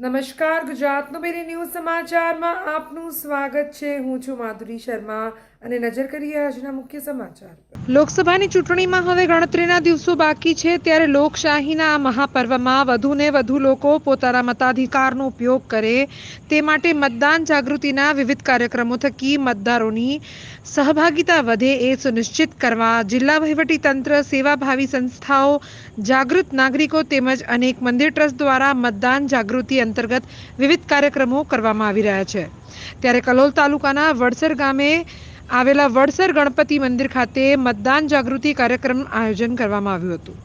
નમસ્કાર ગુજરાત બેરી ન્યૂઝ સમાચારમાં આપનું સ્વાગત છે. હું છું માધુરી શર્મા અને નજર કરીએ આજના મુખ્ય સમાચાર લોકસભાની ચૂંટણીમાં હવે ગણતરીના દિવસો બાકી છે ત્યારે લોકશાહીના આ મહાપર્વમાં વધુને વધુ લોકો પોતાના મતાધિકારનો ઉપયોગ કરે તે માટે મતદાન જાગૃતિના વિવિધ કાર્યક્રમો થકી મતદારોની સહભાગિતા વધે એ સુનિશ્ચિત કરવા જિલ્લા વહીવટી તંત્ર સેવાભાવી સંસ્થાઓ, જાગૃત નાગરિકો તેમજ અનેક મંદિર ટ્રસ્ટ દ્વારા મતદાન જાગૃતિ અંતર્ગત વિવિધ કાર્યક્રમો કરવામાં આવી રહ્યા છે. ત્યારે કલોલ તાલુકાના વડસર ગામે આવેલા વડસર ગણપતિ મંદિર ખાતે મતદાન જાગૃતિ કાર્યક્રમ આયોજન કરવામાં આવ્યું હતું.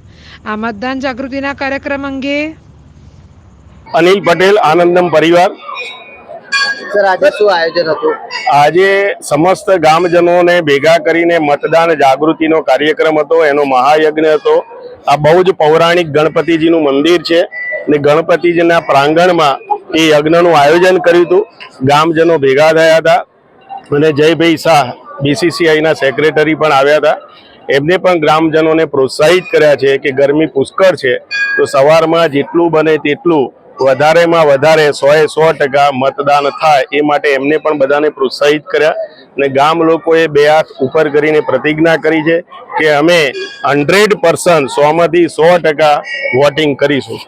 આ મતદાન જાગૃતિના કાર્યક્રમ અંગે અનિલ પટેલ આનંદમ પરિવાર. સર આજે શું આયોજન હતું? આજે સમસ્ત ગામજનોને ભેગા કરીને મતદાન જાગૃતિનો કાર્યક્રમ હતો. એનો મહાયજ્ઞ હતો. આ બહુ જ પૌરાણિક ગણપતિજીનું મંદિર છે. ને ગણપતિજીના પ્રાંગણમાં એ યજ્ઞનું આયોજન કર્યું હતું. ગામજનો ભેગા થયા હતા અને જયભાઈ શાહ બીસીસીઆઈના સેક્રેટરી પણ આવ્યા હતા. એમને પણ ગ્રામજનોને પ્રોત્સાહિત કર્યા છે કે ગરમી પુષ્કળ છે, તો સવારમાં જેટલું બને તેટલું વધારેમાં વધારે સોએ સો ટકા મતદાન થાય એ માટે એમને પણ બધાને પ્રોત્સાહિત કર્યા અને ગામ લોકોએ બે હાથ ઉપર કરીને પ્રતિજ્ઞા કરી છે કે અમે હંડ્રેડ પર્સન્ટ સોમાંથી સો ટકા વોટિંગ કરીશું.